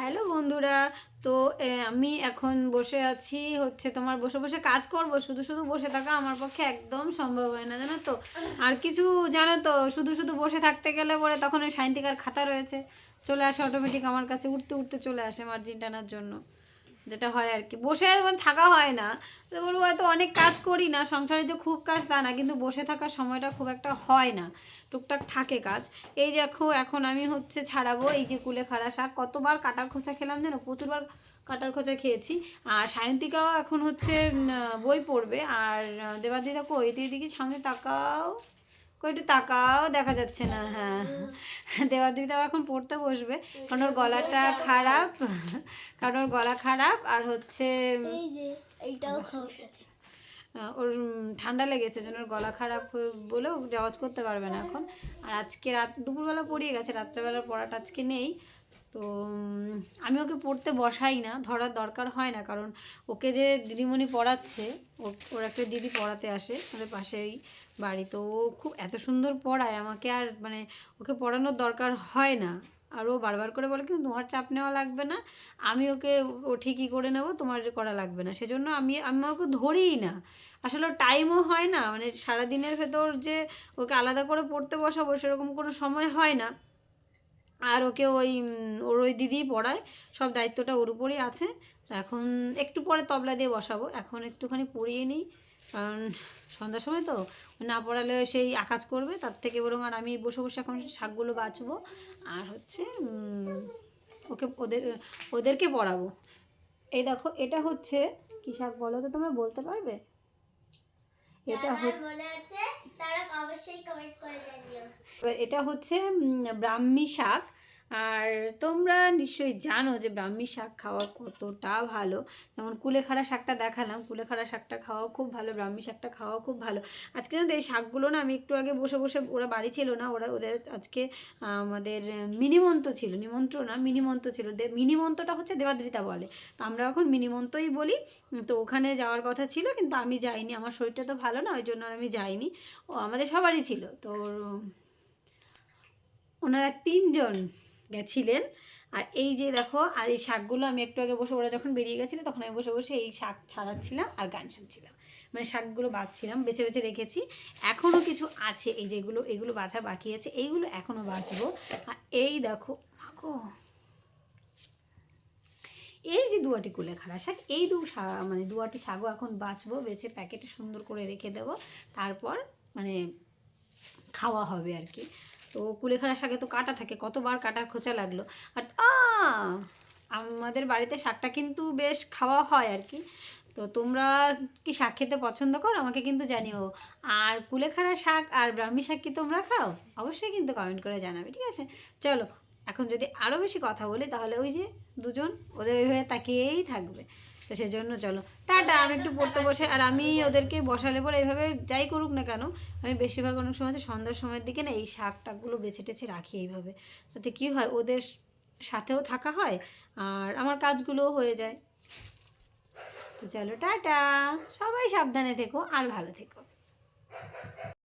Hello বন্ধুরা, তো আমি এখন বসে আছি হচ্ছে তোমার বসে বসে কাজ করব, শুধু শুধু বসে থাকা আমার পক্ষে একদম সম্ভব হয় না, জানো তো? আর কিছু জানো তো, শুধু শুধু বসে থাকতে গেলে পরে তখন ওই সাইন্তিকার খাতা রয়েছে, চলে আসে অটোমেটিক আমার কাছে, উঠতে উঠতে চলে আসে মার্জিন টানার জন্য। যেটা হয় আর কি। বসে মানে থাকা হয় না। তো বলব হয়তো অনেক কাজ করি না সংসারে যে খুব কাজ তা না কিন্তু বসে থাকার সময়টা খুব একটা হয় না। টুকটাক থাকে কাজ। এই দেখো এখন আমি হচ্ছে ছাড়াবো এই যে কুলেখাড়া শাক। কতবার কাটার খোঁচা খেলাম জানো? প্রচুরবার কাটার খোঁচা খেয়েছি। আর সায়ন্তিকাও এখন হচ্ছে বই পড়বে। আর আহ, দেবাদিদা কই? দিদিকে সামনে তাকাও। একটু তাকাও দেখা যাচ্ছে না হ্যাঁ। দেবাদিদাও এখন পড়তে বসবে কারণ ওর গলাটা খারাপ কারণ ওর গলা খারাপ আর হচ্ছে এই যে এইটাও খাওয়া ওর ঠান্ডা লেগেছে যেন ওর গলা খারাপ বলেও জওয়াজ করতে পারবে না এখন। আর আজকে রাত দুপুরবেলা পড়িয়ে গেছে রাত্রেবেলা পড়াটা আজকে নেই। তো আমি ওকে পড়তে বসাই না, ধরার দরকার হয় না, কারণ ওকে যে দিদিমণি পড়াচ্ছে ওর একটা দিদি পড়াতে আসে আমাদের পাশেই বাড়ি, তো ও খুব এত সুন্দর পড়ায়, আমাকে আর মানে ওকে পড়ানোর দরকার হয় না। আর ও বারবার করে বলে কিন্তু তোমার চাপ নেওয়া লাগবে না, আমি ওকে, ও ঠিকই করে নেব, তোমার করা লাগবে না। সেজন্য আমি আমি ওকে ধরিই না। আসলে টাইমও হয় না মানে সারাদিনের ভেতর যে ওকে আলাদা করে পড়তে বসাবো, সেরকম কোনো সময় হয় না। আর ওকে ওই ওর ওই দিদিই পড়ায়, সব দায়িত্বটা ওর উপরই আছে। এখন একটু পরে তবলা দিয়ে বসাবো। এখন একটুখানি পড়িয়ে নিই, কারণ সন্ধ্যার সময় তো, না পড়ালে সেই আকাজ করবে, তার থেকে বরং আর আমি বসে বসে এখন শাকগুলো বাছবো আর হচ্ছে ওকে, ওদের, ওদেরকে পড়াবো। এই দেখো, এটা হচ্ছে, কী শাক বলো তো তোমরা, বলতে পারবে? এটা হচ্ছে আছে তারা অবশ্যই কমেন্ট করে জানিও। এবার এটা হচ্ছে ব্রাহ্মী শাক। আর তোমরা নিশ্চয়ই জানো যে ব্রাহ্মী শাক খাওয়া কতটা ভালো। যেমন কুলেখাড়া শাকটা দেখালাম, কুলেখাড়া শাকটা খাওয়াও খুব ভালো, ব্রাহ্মী শাকটা খাওয়াও খুব ভালো। আজকে জানো তো এই শাকগুলো না আমি একটু আগে বসে বসে, ওরা বাড়ি ছিল না, ওরা ওদের আজকে আমাদের মিনিমন্ত ছিল, নিমন্ত্র না, মিনিমন্ত ছিল। দে- মিনিমন্তটা হচ্ছে দেবাদ্রিতা বলে। তো আমরা এখন মিনিমন্তই বলি। তো ওখানে যাওয়ার কথা ছিল, কিন্তু আমি যাইনি, আমার শরীরটা তো ভালো না, ওই জন্য আমি যাইনি। ও, আমাদের সবারই ছিল। তো ওনারা তিনজন। গেছিলেন। আর এই যে দেখো, আর এই শাকগুলো আমি একটু আগে বসে, ওরা যখন বেরিয়ে গেছিল, তখন আমি বসে বসে এই শাক ছাড়াচ্ছিলাম আর গান শুনছিলাম। মানে শাকগুলো বাছছিলাম বেছে বেছে রেখেছি। এখনও কিছু আছে, এই যেগুলো, এগুলো বাছা বাকি আছে, এইগুলো এখনও বাঁচবো। আর এই দেখো মাগো এই যে দুয়াটি কুলেখাড়া শাক, এই দু মানে দুয়াটি শাকও এখন বাছবো বেছে প্যাকেটে সুন্দর করে রেখে দেবো। তারপর মানে খাওয়া হবে আর কি। তো কুলেখাড়া শাকে তো কাটা থাকে, কতবার কাটার খোঁচা লাগল। আর আমাদের বাড়িতে শাকটা কিন্তু বেশ খাওয়া হয় আর কি। তো তোমরা কি শাক খেতে পছন্দ করো? আমাকে কিন্তু জানিও। আর কুলেখাড়া শাক আর ব্রাহ্মী শাক কি তোমরা খাও? অবশ্যই কিন্তু কমেন্ট করে জানাবে, ঠিক আছে? চলো, এখন যদি আরও বেশি কথা বলি, তাহলে ওই যে দুজন ওদের ওইভাবে তাকিয়েই থাকবে। তো সেই জন্য চলো। টাটা, আমি একটু পড়তে বসে, আর আমি ওদেরকে বসালে পরে এইভাবে যাই করুক না কেন, আমি বেশিরভাগ অনেক সময় হচ্ছে সন্ধ্যার সময়ের দিকে না এই শাক টাকগুলো বেছে টেছে রাখি এইভাবে। তাতে কি হয়, ওদের সাথেও থাকা হয়, আর আমার কাজগুলোও হয়ে যায়। তো চলো, টাটা। সবাই সাবধানে থেকো, আর ভালো থেকো।